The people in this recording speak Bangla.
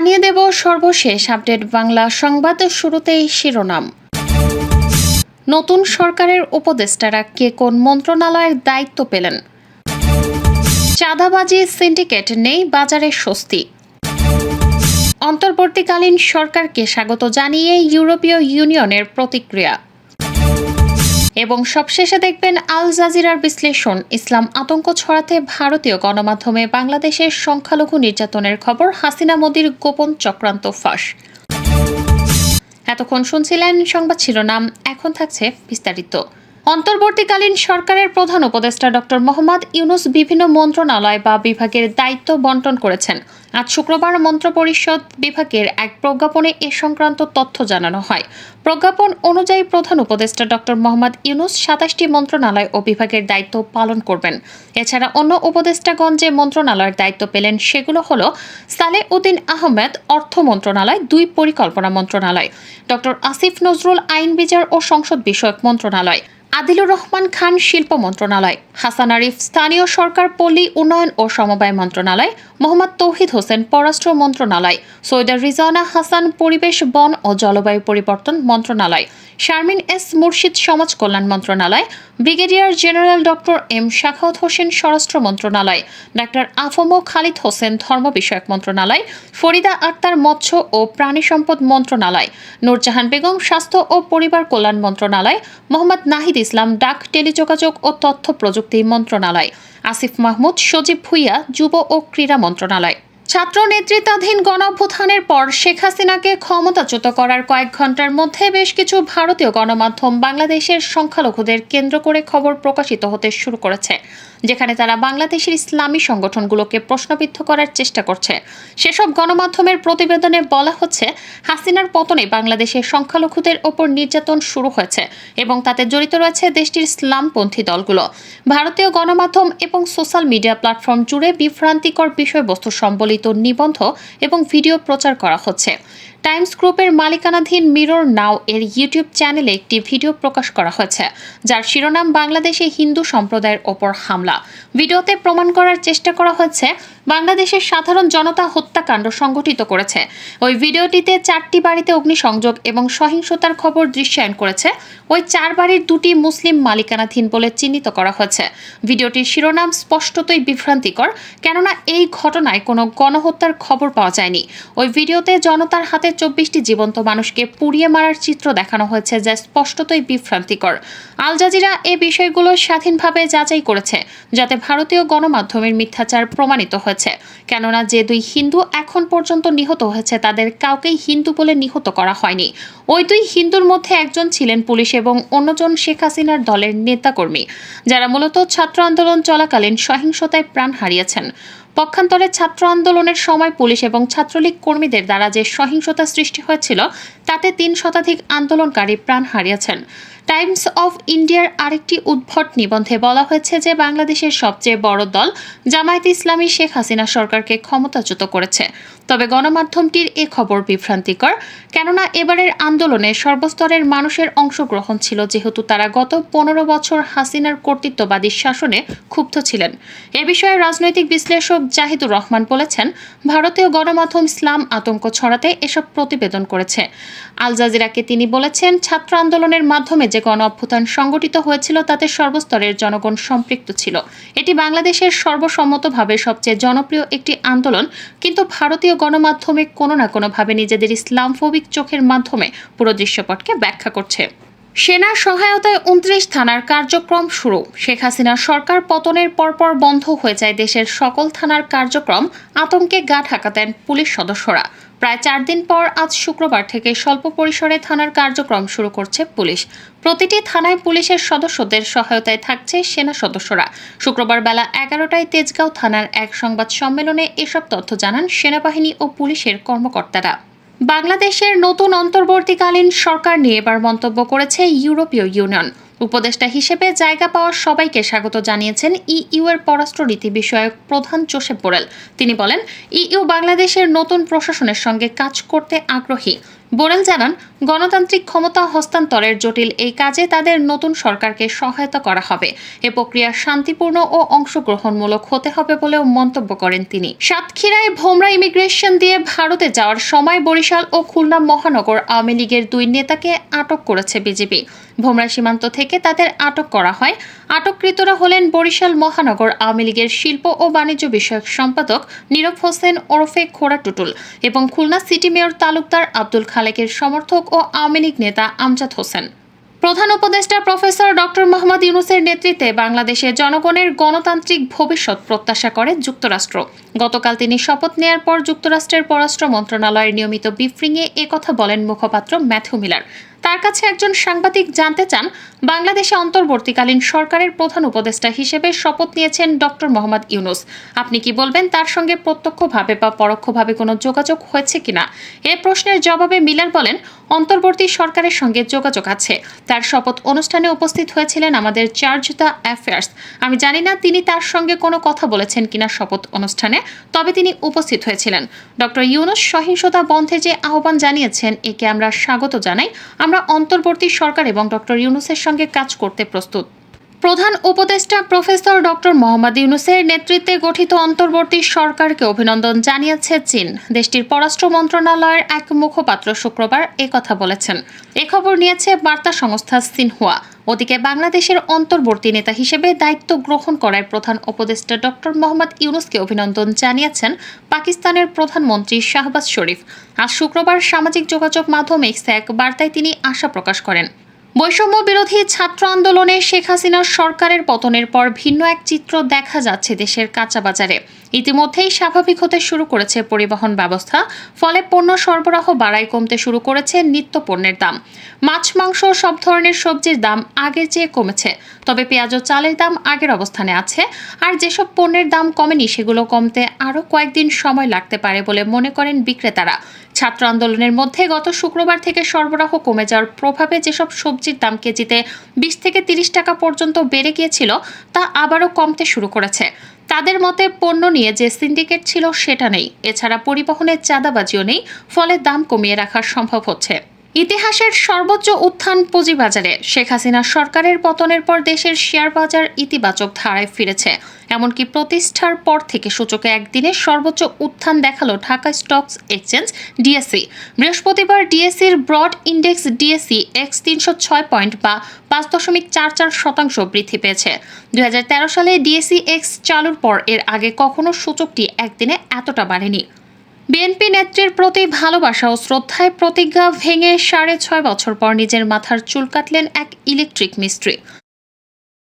জানিয়ে দেব সর্বশেষ আপডেট বাংলা সংবাদ শুরুতেই শিরোনাম। নতুন সরকারের উপদেষ্টারা কে কোন মন্ত্রণালয়ের দায়িত্ব পেলেন? চাঁদাবাজি সিন্ডিকেট নেই বাজারে স্বস্তি। অন্তর্বর্তীকালীন সরকারকে স্বাগত জানিয়ে ইউরোপীয় ইউনিয়নের প্রতিক্রিয়া। এবং সবশেষে দেখবেন আল জাজিরার বিশ্লেষণ, ইসলাম আতঙ্ক ছড়াতে ভারতীয় গণমাধ্যমে বাংলাদেশের সংখ্যালঘু নির্যাতনের খবর, হাসিনা মোদীর গোপন চক্রান্ত ফাঁস। এতক্ষণ শুনছিলেন সংবাদ শিরোনাম, এখন থাকছে বিস্তারিত। অন্তর্বর্তীকালীন সরকারের প্রধান উপদেষ্টা ডক্টর মোহাম্মদ ইউনুস বিভিন্ন মন্ত্রণালয় বা বিভাগের দায়িত্ব বন্টন করেছেন। আজ শুক্রবার মন্ত্রপরিষদ বিভাগের এক প্রজ্ঞাপনে এ সংক্রান্ত তথ্য জানানো হয়। প্রজ্ঞাপন অনুযায়ী প্রধান উপদেষ্টা ডক্টর মোহাম্মদ ইউনুস সাতাশটি মন্ত্রণালয় ও বিভাগের দায়িত্ব পালন করবেন। এছাড়া অন্য উপদেষ্টাগণ যে মন্ত্রণালয়ের দায়িত্ব পেলেন সেগুলো হলো সালে উদ্দিন আহমেদ অর্থ মন্ত্রণালয়, দুই পরিকল্পনা মন্ত্রণালয়, ডক্টর আসিফ নজরুল আইন বিচার ও সংসদ বিষয়ক মন্ত্রণালয়। আদিলুর রহমান খান শিল্প মন্ত্রণালয়, হাসান আরিফ স্থানীয় সরকার পল্লী উন্নয়ন ও সমবায় মন্ত্রণালয়, মোহাম্মদ তৌহিদ হোসেন পররাষ্ট্র মন্ত্রণালয়, সৈয়দা রিজানা হাসান পরিবেশ, বন ও জলবায়ু পরিবর্তন মন্ত্রণালয়, শারমিন এস মুর্শিদ সমাজ কল্যাণ মন্ত্রণালয়, brigadier general doctor M Shakhawat Hossain স্বরাষ্ট্র মন্ত্রণালয়, ডাক্তার আফমো খালিদ হোসেন ধর্ম বিষয়ক মন্ত্রণালয়, ফরিদা আক্তার মৎস্য ও প্রাণী সম্পদ মন্ত্রণালয়, নূরজাহান বেগম স্বাস্থ্য ও পরিবার কল্যাণ মন্ত্রণালয়, মোহাম্মদ নাহিদ ইসলাম ডাক, টেলিযোগাযোগ ও তথ্য প্রযুক্তি মন্ত্রণালয়। আসিফ মাহমুদ, সজীব ভুইয়া, যুব ও ক্রীড়া মন্ত্রণালয়। ছাত্র নেতৃত্বাধীন গণঅভ্যুত্থানের পর শেখ হাসিনাকে ক্ষমতাচ্যুত করার কয়েক ঘণ্টার মধ্যে বেশ কিছু ভারতীয় গণমাধ্যম বাংলাদেশের সংখ্যালঘুদের কেন্দ্র করে খবর প্রকাশিত হতে শুরু করেছে। যেখানে তারা বাংলাদেশের ইসলামী সংগঠনগুলোকে প্রশ্নবিদ্ধ করার চেষ্টা করছে। সেসব গণমাধ্যমের প্রতিবেদনে বলা হচ্ছে, হাসিনার পতনে বাংলাদেশের সংখ্যালঘুদের ওপর নির্যাতন শুরু হয়েছে এবং তাতে জড়িত রয়েছে দেশটির ইসলামপন্থী দলগুলো। ভারতীয় গণমাধ্যম এবং সোশ্যাল মিডিয়া প্ল্যাটফর্ম জুড়ে বিভ্রান্তিকর বিষয়বস্তু সম্বলিত নিবন্ধ এবং ভিডিও প্রচার করা হচ্ছে। টাইমস গ্রুপের মালিকানাধীন মিরর নাও এর ইউটিউব চ্যানেলে একটি ভিডিও প্রকাশ করা হয়েছে, যার শিরোনাম বাংলাদেশে হিন্দু সম্প্রদায়ের ওপর হামলা। ভিডিওতে প্রমাণ করার চেষ্টা করা হয়েছে, বাংলাদেশের সাধারণ জনতা হত্যাকাণ্ড সংঘটিত করেছে। ওই ভিডিওটিতে চারটি বাড়িতে অগ্নিসংযোগ এবং সহিংসতার খবর দৃশ্যায়ন করেছে। ওই চার বাড়ির দুটি মুসলিম মালিকানাধীন বলে চিহ্নিত করা হয়েছে। ভিডিওটির শিরোনাম স্পষ্টতই বিভ্রান্তিকর, কেননা এই ঘটনায় কোনো গণহত্যার খবর পাওয়া যায়নি। ওই ভিডিওতে জনতার হাতে চব্বিশটি জীবন্ত মানুষকে পুড়িয়ে মারার চিত্র দেখানো হয়েছে যা স্পষ্টতই বিভ্রান্তিকর। আল জাজিরা এ বিষয়গুলো স্বাধীনভাবে যাচাই করেছে, যাতে ভারতীয় গণমাধ্যমের মিথ্যাচার প্রমাণিত হয়েছে। কেননা যে দুই হিন্দু এখন পর্যন্ত নিহত হয়েছে, তাদের কাউকেই হিন্দু বলে নিহত করা হয়নি। ওই দুই হিন্দুর মধ্যে একজন ছিলেন পুলিশ এবং অন্যজন শেখ হাসিনার দলের নেতাকর্মী, যারা মূলত ছাত্র আন্দোলন চলাকালীন সহিংসতায় প্রাণ হারিয়েছেন। পক্ষান্তরে ছাত্র আন্দোলনের সময় পুলিশ এবং ছাত্রলীগ কর্মীদের দ্বারা যে সহিংসতা সৃষ্টি হয়েছিল, তাতে তিন শতাধিক আন্দোলনকারী প্রাণ হারিয়েছেন। টাইমস অফ ইন্ডিয়ার আরেকটি উদ্ভট নিবন্ধে বলা হয়েছে যে, বাংলাদেশের সবচেয়ে বড় দল জামায়াত ইসলামী শেখ হাসিনা সরকারকে ক্ষমতাচ্যুত করেছে। তবে গণমাধ্যমটির এ খবর বিভ্রান্তিকর, কেননা এবারের আন্দোলনে সর্বস্তরের মানুষের অংশগ্রহণ ছিল যেহেতু তারা গত পনেরো বছর হাসিনার কর্তৃত্ববাদী শাসনে ক্ষুব্ধ ছিলেন। এ বিষয়ে রাজনৈতিক বিশ্লেষক জাহিদুর রহমান বলেছেন, ভারতীয় গণমাধ্যম ইসলাম আতঙ্ক ছড়াতে এসব প্রতিবেদন করেছে। আল জাজিরাকে তিনি বলেছেন, ছাত্র আন্দোলনের মাধ্যমে যে গণ অভ্যুত্থান সংগঠিত হয়েছিল তাতে সর্বস্তরের জনগণ সম্পৃক্ত ছিল। এটি বাংলাদেশের সর্বসম্মতভাবে সবচেয়ে জনপ্রিয় একটি আন্দোলন, কিন্তু ভারতীয় গণমাধ্যমে কোনো না কোনোভাবে নিজেদের ইসলামফোবিক চোখের মাধ্যমে পুরো দৃশ্যপটকে ব্যাখ্যা করছে। সেনার সহায়তায় উনত্রিশ থানার কার্যক্রম শুরু। শেখ হাসিনার সরকার পতনের পরপর বন্ধ হয়ে যায় দেশের সকল থানার কার্যক্রম। আতঙ্কে গা ঢাকা দেন পুলিশ সদস্যরা। প্রায় চার দিন পর আজ শুক্রবার থেকে স্বল্প পরিসরে থানার কার্যক্রম শুরু করছে পুলিশ। প্রতিটি থানায় পুলিশের সদস্যদের সহায়তায় থাকছে সেনা সদস্যরা। শুক্রবার বেলা এগারোটায় তেজগাঁও থানার এক সংবাদ সম্মেলনে এসব তথ্য জানান সেনাবাহিনী ও পুলিশের কর্মকর্তারা। বাংলাদেশের নতুন অন্তর্বর্তীকালীন সরকার নিয়ে এবার মন্তব্য করেছে ইউরোপীয় ইউনিয়ন। উপদেষ্টা হিসেবে জায়গা পাওয়ার সবাইকে স্বাগত জানিয়েছেন ইইউ এর পররাষ্ট্রনীতি বিষয়ক প্রধান জোসেফ বোরেল। তিনি বলেন, ইইউ বাংলাদেশের নতুন প্রশাসনের সঙ্গে কাজ করতে আগ্রহী। বোরেল জানান, গণতান্ত্রিক ক্ষমতা হস্তান্তরের জটিল এই কাজে তাদের নতুন সরকারকে সহায়তা করা হবে। এ প্রক্রিয়া শান্তিপূর্ণ ও অংশগ্রহণমূলক হতে হবে বলেও মন্তব্য করেন তিনি। সাতক্ষীরায় ভোমরা ইমিগ্রেশন দিয়ে ভারতে যাওয়ার সময় বরিশাল ও খুলনা মহানগর আওয়ামী লীগের দুই নেতাকে আটক করেছে বিজেপি। ভোমরা সীমান্ত থেকে তাদের আটক করা হয়। আটককৃতরা হলেন বরিশাল মহানগর আওয়ামী লীগের শিল্প ও বাণিজ্য বিষয়ক সম্পাদক নীরব হোসেন ওরফে খোড়া টুটুল এবং খুলনা সিটি মেয়র তালুকদার আব্দুল খালেকের সমর্থক ও আওয়ামী লীগ নেতা আমজাদ হোসেন। প্রধান উপদেষ্টা প্রফেসর ডক্টর মোহাম্মদ ইউনুসের নেতৃত্বে বাংলাদেশে জনগণের গণতান্ত্রিক ভবিষ্যৎ প্রত্যাশা করে যুক্তরাষ্ট্র। গতকাল তিনি শপথ নেয়ার পর যুক্তরাষ্ট্রের পররাষ্ট্র মন্ত্রণালয়ের নিয়মিত ব্রিফিংয়ে একথা বলেন মুখপাত্র ম্যাথু মিলার। তার কাছে একজন সাংবাদিক জানতে চান, বাংলাদেশে অন্তর্বর্তীকালীন সরকারের প্রধান উপদেষ্টা হিসেবে শপথ নিয়েছেন ডক্টর মোহাম্মদ ইউনুস। আপনি কি বলবেন তার সঙ্গে প্রত্যক্ষভাবে বা পরোক্ষভাবে কোনো যোগাযোগ হয়েছে কিনা? এ প্রশ্নের জবাবে মিলার বলেন, অন্তর্বর্তী সরকারের সঙ্গে যোগাযোগ আছে। তার শপথ অনুষ্ঠানে উপস্থিত হয়েছিলেন আমাদের চার্জ দ্য অ্যাফেয়ার্স। আমি জানি না তিনি তার সঙ্গে কোনো কথা বলেছেন কিনা শপথ অনুষ্ঠানে, তবে তিনি উপস্থিত হয়েছিলেন। ডক্টর ইউনুস সহিংসতা বন্ধে যে আহ্বান জানিয়েছেন, একে আমরা স্বাগত জানাই। আমরা অন্তর্বর্তী সরকার এবং ডক্টর ইউনুসের সঙ্গে কাজ করতে প্রস্তুত। প্রধান উপদেষ্টা প্রফেসর ডক্টর মোহাম্মদ ইউনুসের নেতৃত্বে গঠিত অন্তর্বর্তী সরকারকে অভিনন্দন জানিয়েছে চীন। দেশটির পররাষ্ট্র মন্ত্রণালয়ের এক মুখপাত্র শুক্রবার একথা বলেছেন। এ খবর নিয়েছে বার্তা সংস্থা সিনহুয়া। ওদিকে বাংলাদেশের অন্তর্বর্তী নেতা হিসেবে দায়িত্ব গ্রহণ করায় প্রধান উপদেষ্টা ডক্টর মোহাম্মদ ইউনুসকে অভিনন্দন জানিয়েছেন পাকিস্তানের প্রধানমন্ত্রী শাহবাজ শরীফ। আজ শুক্রবার সামাজিক যোগাযোগ মাধ্যম এক বার্তায় তিনি আশা প্রকাশ করেন। বৈষম্য বিরোধী ছাত্র আন্দোলনে শেখ হাসিনার সরকারের পতনের পর ভিন্ন এক চিত্র দেখা যাচ্ছে দেশের কাঁচা বাজারে ইতিমধ্যেই স্বাভাবিক হতে শুরু করেছে পরিবহন ব্যবস্থা, ফলে পণ্য সরবরাহ বাড়াই কমতে শুরু করেছে নিত্য পণ্যের দাম। মাছ, মাংস সব ধরনের সবজির দাম আগের চেয়ে কমেছে, তবে পেঁয়াজ ও চালের দাম আগের অবস্থানে আছে। আর যেসব পণ্যের দাম কমেনি, সেগুলো কমতে আরও কয়েকদিন সময় লাগতে পারে বলে মনে করেন বিক্রেতারা। ছাত্র আন্দোলনের মধ্যে গত শুক্রবার থেকে সরবরাহ কমে যাওয়ার প্রভাবে যেসব সবজির দাম কেজিতে বিশ থেকে তিরিশ টাকা পর্যন্ত বেড়ে গিয়েছিল, তা আবারও কমতে শুরু করেছে। তাদের মতে পণ্য নিয়ে যে সিন্ডিকেট ছিল সেটা নেই। এছাড়া পরিবহনের চাঁদাবাজিও নেই, ফলে দাম কমিয়ে রাখা সম্ভব হচ্ছে। ইতিহাসের সর্বোচ্চ উত্থান পুঁজিবাজারে শেখ হাসিনা সরকারের পতনের পর দেশের শেয়ার বাজার ইতিবাচক ধারায় ফিরেছে। এমনকি প্রতিষ্ঠার পর থেকে সূচকে একদিনে সর্বোচ্চ উত্থান দেখাল ঢাকা স্টকস এক্সচেঞ্জ ডিএসসি। বৃহস্পতিবার ডিএসসির ব্রড ইন্ডেক্স ডিএসসি এক্স তিনশো ছয় পয়েন্ট বা পাঁচ দশমিক চার চার শতাংশ বৃদ্ধি পেয়েছে। দুই হাজার তেরো সালে ডিএসসি এক্স চালুর পর এর আগে কখনো সূচকটি একদিনে এতটা বাড়েনি। বিএনপি নেত্রীর প্রতি ভালোবাসা ও শ্রদ্ধায় প্রতিজ্ঞা ভেঙে সাড়ে ছয় বছর পর নিজের মাথার চুল কাটলেন এক ইলেকট্রিক মিস্ত্রি।